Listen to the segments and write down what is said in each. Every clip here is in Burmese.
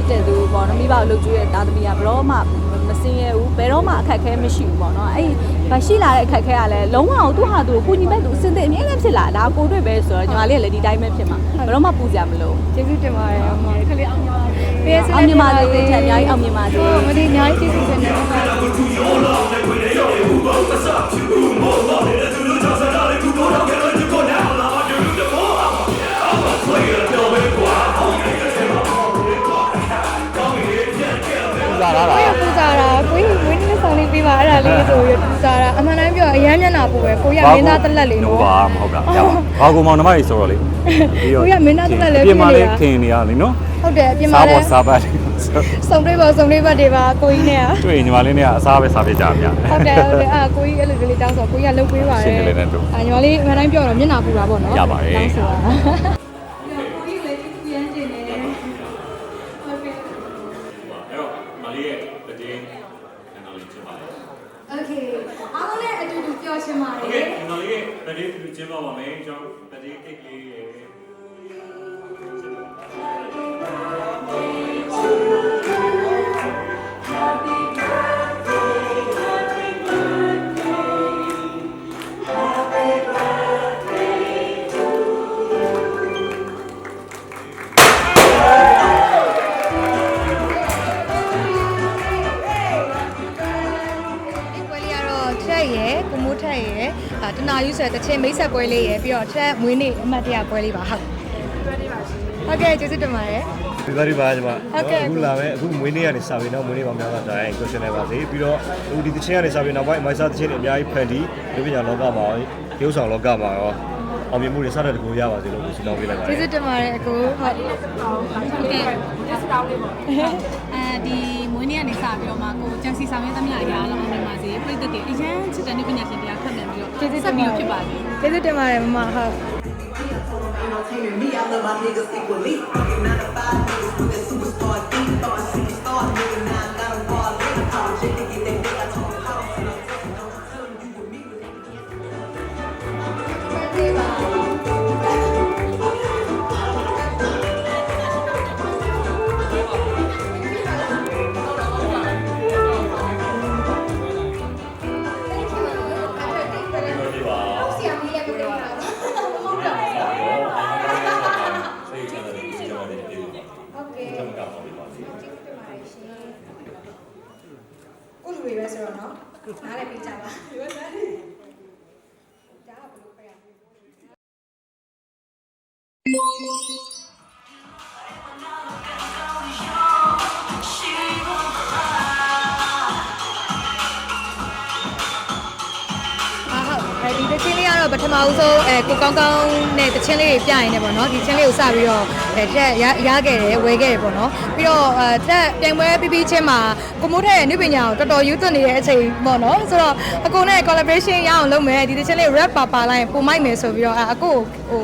စ်တဲ့သူပေါ့နော်မိဘကိုလှုပ်ကြွေးတဲ့သားသမီးကဘယ်တော့မှမစင်းရဲဘူးဘယ်တော့မှအခက်အခဲမရှိဘူးပေါ့နော်အဲ့ဒီဘာရှိလာတဲ့အခက်အခဲကလည်းလုံးဝသူ့ဟာသူကိုညီမဲ့သူအစင်သိအမြဲတမ်းဖြစ်လာဒါကိုတွေ့ပဲဆိုတော့ညီမလေးကလည်းဒီတိုင်းပဲဖြစ်မှာဘယ်တော့မှပူစရာမလိုကျေးဇူးတင်ပါတယ်အမခလေးအောင်ပါပေးစအောင်မြင်ပါစေထက်အများကြီးအောင်မြင်ပါစေမဒီအများကြီးကျေးဇူးတင်တယ် ဇာလာတာကိုရပူဇာတာကိုရဝင်းနေဆောင်လေးပေးပါအဲ့ဒါလေးဆိုရပူဇာတာအမှန်တမ်းပြောအရမ်းမျက်နှာပူပဲကိုရမင်းသားတက်လက်လေးနော်နော်ပါမဟုတ်တာရပါဘာကူမောင်နှမကြီးဆိုတော့လေကိုရမင်းသားတက်လက်လေးပြင်မာလေးနေတာခင်နေရလေနော်ဟုတ်တယ်အပြင်မှာစားလဲပေါ်စားပတ်လေးစုံလေးပါစုံလေးပတ်တွေပါကိုကြီးနဲ့တွေ့ရင်ညီမလေးနဲ့ကအစားပဲစားပြကြဗျာဟုတ်တယ်ဟုတ်တယ်အာကိုကြီးအဲ့လိုလေးတောင်းဆိုကိုကြီးကလှုပ်ပေးပါတရှယ်င်းနေလေးနဲ့တို့အာညီမလေးအမှန်တိုင်းပြောတော့မျက်နှာပူတာပေါ့နော်ရပါတယ်တောင်းဆိုတာ အဲ့တော့မလေးရဲ့ တစ်ကြိမ် acknowledge ဖြစ်ပါတယ် Okay အားလုံးလည်းအတူတူပြောချင်ပါတယ် Okay ကျွန်တော်လေးရဲ့ birthday ကျင်းပပါမယ်ကျွန်တော် birthday cake လေးရဲ့ ထက်ရယ်အာတနာယူဆိုတဲ့တချင်းမိတ်ဆက်ပွဲလေးရယ်ပြီးတော့ထက်မွေးနေ့အမှတ်တရပွဲလေးပါဟုတ်ဟုတ်ကဲ့ကျေးဇူးတင်ပါတယ်ဒီပါဒီပါကျွန်မဟုတ်ကဲ့အခုလာမယ်အခုမွေးနေ့ကနေစပြီးတော့မွေးနေ့ပေါင်းများစွာတိုင်း question တွေပါစေပြီးတော့အခုဒီတချင်းကနေစပြီးနောက်ပိုင်းအမိုက်စားတချင်းတွေအများကြီးဖန်တီးလူပညာလောကမှာရောရုပ်ဆောင်လောကမှာရောအောင်မြင်မှုတွေစတဲ့တကူရပါစေလို့ဆုတောင်းပေးလိုက်ပါတကျေးယ်ဇူးတင်ပါတယ်အကိုဟုတ်ဟုတ်ကဲ့ discount လေးပေါ့အဲဒီမွေးနေ့ကနေ စပြီးတော့မှကိုဂျန်စီဆောင်ရသမီးအရာလောင်းနေပါစေပြည်သက်တွေအရန်ချစ်တဲ့နေ့ပညာရှင်တရားခတ်နေပြီးတော့ကျေးဇူးတဆက်င်ပြီးပါဖြစ်ပါစေကျေးဇူးတင်ပါတယ်မမဟုတ် entertaining me. I love my niggas equally. Fucking nine to five niggas with that superstar deep thought, တွေပဲဆိုတော့နော်နားလည်းပြီးကြပါဒါကဘယ်လို ချင်းလေးကတော့ပထမဦးဆုံးအဲကိုကောင်းကောင်းနဲ့တချင်းလေးတွေပြရင်လည်းပေါ့နော်ဒီချင်းလေးကိုစပြီးတော့အဲတက်ရရခဲ့တယ်ဝယ်ခဲ့တယ်ပေါ့နော်ပြီးတော့အဲတက်ပြိုင်ပွဲပြီးပြီးချင်းမှာကိုမိုးထက်ရဲ့နုပညာကိုတော်တော်ယူသွတ်နေတဲ့အချိန်ပေါ့နော်ဆိုတော့အကိုနဲ့ collaboration ရအောင်လုပ်မယ်ဒီတချင်းလေး rap ပါပါလိုက်ရင်ပုံမိုက်မယ်ဆိုပြီးတော့အကိုဟို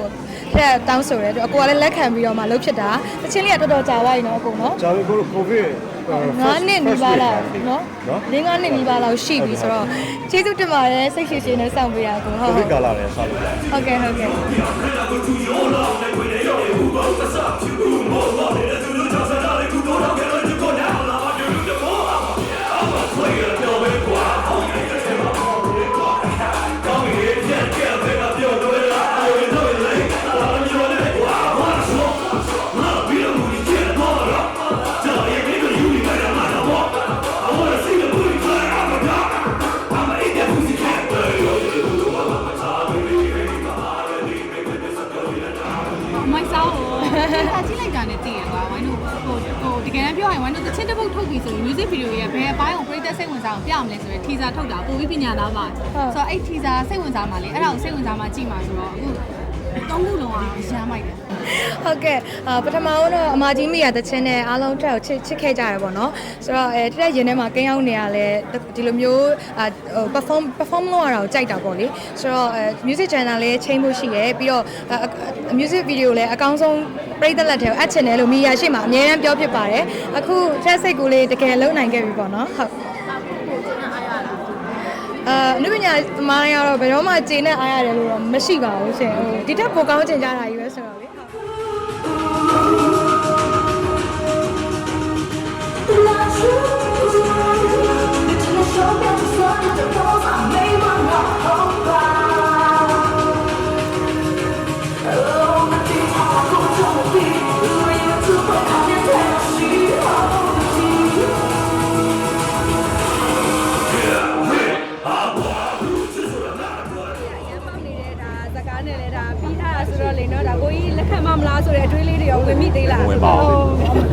တက်တောင်းဆိုတယ်အကိုကလည်းလက်ခံပြီးတော့မှလုပ်ဖြစ်တာတချင်းလေးကတော်တော်ကြာသွားပြီနော်အကိုနော်ကျွန်တော်တို့ကိုဗစ် ငါးနှစ်နီးပါးလောက်နော်နော်လင်းငါးနှစ်နီးပါးလောက်ရှိပြီဆိုတော့ကျေးဇူးတင်ပါတယ်စိတ်ရှိရှိနဲ့စောင့်ပေးရကိုဟုတ်ကိုဟုတ်ဗစ်ကာလလည်းဆောက်လို့ပါဟုတ်ကဲ့ဟုတ်ကဲ့ ပြောရင်ဝိုင်းတို့တစ်ချက်တစ်ပုတ်ထုတ်ပြီဆိုရင် music video ရဲ့ဘယ်အပိုင်းကိုပရိသတ်စိတ်ဝင်စားအောင်ပြအောင်လဲဆိုရင် teaser ထုတ်တာပိုပြီးပညာသားပါဆိုတော့အဲ့ teaser စိတ်ဝင်စားမှလေအဲ့ဒါကိုစိတ်ဝင်စားမှကြည့်မှာဆိုတော့အခုသုံးခုလုံးကရမ်းမိုက်တယ် ဟုတ်ကဲ့အာပထမဦးတော့အမကြီးမိရတဲ့ချင်းနဲ့အားလုံးတက်ကိုချစ်ချစ်ခဲ့ကြရပေါ့နော်ဆိုတော့အဲတက်ရင်ထဲမှာကင်းအောင်နေရလဲဒီလိုမျိုးအာဟို perform perform လုပ်ရတာကိုကြိုက်တာပေါ့လေဆိုတော့အဲ music channel လေးချိန်ဖို့ရှိရယ်ပြီးတော့အာ music video လည်းအကောင်းဆုံးပရိသတ်လက်ထဲကိုအပ်ချင်တယ်လို့မိရရှိမှာအများအားပြောဖြစ်ပါတယ်အခုတက်စိတ်ကူလေးတကယ်လုံနိုင်ခဲ့ပြီပေါ့နော်ဟုတ်အာအနုပညာသမားတွေကတော့ဘယ်တော့မှကျေနဲ့အားရတယ်လို့တော့မရှိပါဘူးရှင်ဟိုဒီတက်ပိုကောင်းချင်ကြတာကြီးပဲဆိုတော့ Not true, it's not so bad to start the cause I made မိသေးလားဝင်ပါဘူး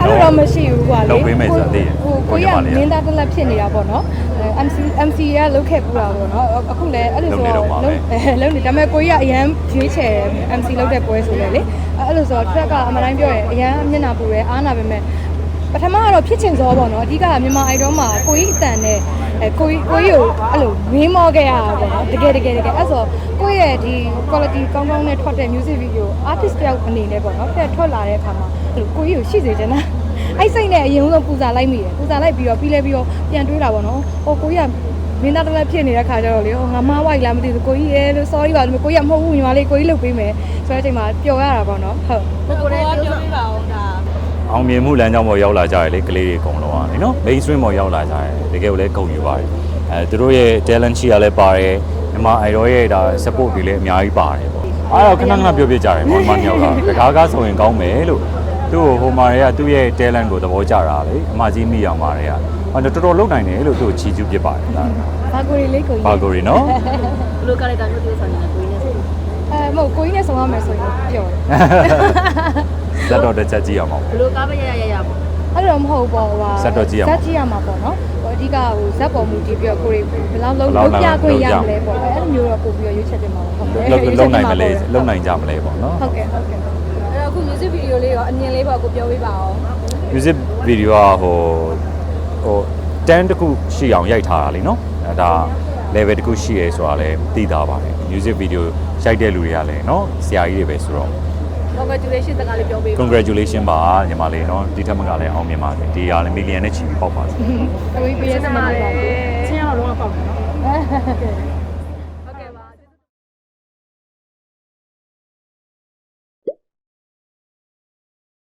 အဲ့လိုတော့မရှိဘူးကွာလေလုပ်ပေးမယ်ဆိုတာသိတယ်ဟိုကိုကိုကြီးညီကမလေးကမင်းသားတစ်လက်ဖြစ်နေတာပေါ့နော်အဲ MC MC ကလုတ်ခဲ့ပူတာပေါ့နော်အခုလည်းအဲ့လိုဆိုလုပ်နေတော့ပါပဲလုံးနေဒါပေမဲ့ကိုကြီးကအရန်ရွေးချယ် MC လုတ်တဲ့ပွဲဆိုလေလေအဲ့လိုဆိုတော့ track ကအမှန်တိုင်းပြောရင်အရန်မျက်နှာပူတယ်အားနာပေမဲ့ပထမကတော့ဖြစ်ချင်စောပေါ့နော်အဓိကကမြန်မာ idol မှာကိုကြီးအတန်နဲ့ အဲကိုကြီးကိုကြီးကိုအဲ့လိုမင်းမောခဲ့ရတာပေါ့နော်တကယ်တကယ်တကယ်အဲ့ဆိုကိုကြီးရဲ့ဒီ quality ကောင်းကောင်းနဲ့ထွက်တဲ့ music video artist တယောက်အနေနဲ့ပေါ့နော်ပြတ်ထွက်လာတဲ့အခါမှာအဲ့လိုကိုကြီးကိုရှိစေချင်တာအဲ့စိတ်နဲ့အရင်ဆုံးပူဇာလိုက်မိတယ်ပူဇာလိုက်ပြီးတော့ပြီးလဲပြီးတော့ပြန်တွေးတာပေါ့နော်ဟိုကိုကြီးကမင်းသားတစ်လက်ဖြစ်နေတဲ့ခါကျတော့လေဟိုငါမဝိုက်လားမသိဘူးကိုကြီးရဲ့လို့ sorry ပါလို့ကိုကြီးကမဟုတ်ဘူးညီမလေးကိုကြီးလုပ်ပေးမယ်ဆိုတဲ့အချိန်မှာပျော်ရတာပေါ့နော်ဟုတ်ကိုကိုလည်းပြောပြပါအောင်ဒါ အောင်မြင်မှုလမ်းကြောင်းပေါ်ရောက်လာကြရလေကလေးတွေအကုန်လုံးอ่ะနော် mainstream ပေါ်ရောက်လာကြတယ်တကယ်ကိုလည်းဂုဏ်ယူပါတယ်အဲသူတို့ရဲ့ talent ရှိရလဲပါတယ်မြန်မာ idol ရဲ့ဒါ support တွေလည်းအများကြီးပါတယ်ပေါ့အဲ့တော့ခဏခဏပြောပြကြတယ်မောင်မမြောက်ကတကားကားဆိုရင်ကောင်းမယ်လို့သူ့ကိုဟိုမာတွေကသူ့ရဲ့ talent ကိုသဘောကျတာလေအမကြီးမိအောင်မာတွေကအဲ့တော့တော်တော်လုံနိုင်တယ်လို့သူ့ကိုချီးကျူးပြပါတယ်ဒါဘာကိုရီလေးကိုကြီးပါကိုရီနော်ဘယ်လိုကလည်းတာမျိုးပြောဆောင်နေတာကိုကြီးနဲ့ဆို အဲမဟုတ်ကိုကြီးနဲ့ဆောင်ရမယ်ဆိုရင်ပျော်တယ်ဇက်တော်တစ်ချက်ကြည့်အောင်ပါဘယ်လိုကားပဲရရရရပေါ့အဲ့လိုမဟုတ်ပေါ့ဟိုဇက်တော့ကြည့်ရမှာဇက်ကြည့်ရမှာပေါ့နော်ဟိုအဓိကဟိုဇက်ပေါ်မူတည်ပြီးတော့ကိုရီဘယ်လောက်လုံးဘယ်လောက်လုံးပြခွင့်ရလုံးမပြလဲပေါ့အဲ့လိုမျိုးတော့ပို့ပြီးတော့ရွေးချက်တင်မှာပေါ့ဟုတ်တယ်လုံလုံနိုင်မလဲရွေးချက်တင်လုံနိုင်ကြမလဲပေါ့နော် ဟုတ်ကဲ့ဟုတ်ကဲ့အဲ့တော့အခု music video လေးရောအမြင်လေးပေါ့ကိုပြောပြပါအောင် music video ကဟိုဟိုတန်းတစ်ခုရှိအောင်ရိုက်ထားတာလीနော်အဲဒါ level တစ်ခုရှိရဲဆိုတာလည်းသိတာပါတယ် music video ရိုက်တဲ့လူတွေကလည်းနော်ဆရာကြီးတွေပဲဆိုတော့ congratulations တကားလေးပြောပေးပါ congratulation ပါညီမလေးနော်ဒီထက်မကလည်းအောင်မြင်ပါစေဒီဟာလည်း million နဲ့ချီပြီးပေါက်ပါစေကိုကြီးပြည့်စက်မှာပါချင်းအောင်လုံးဝပေါက်တယ်နော်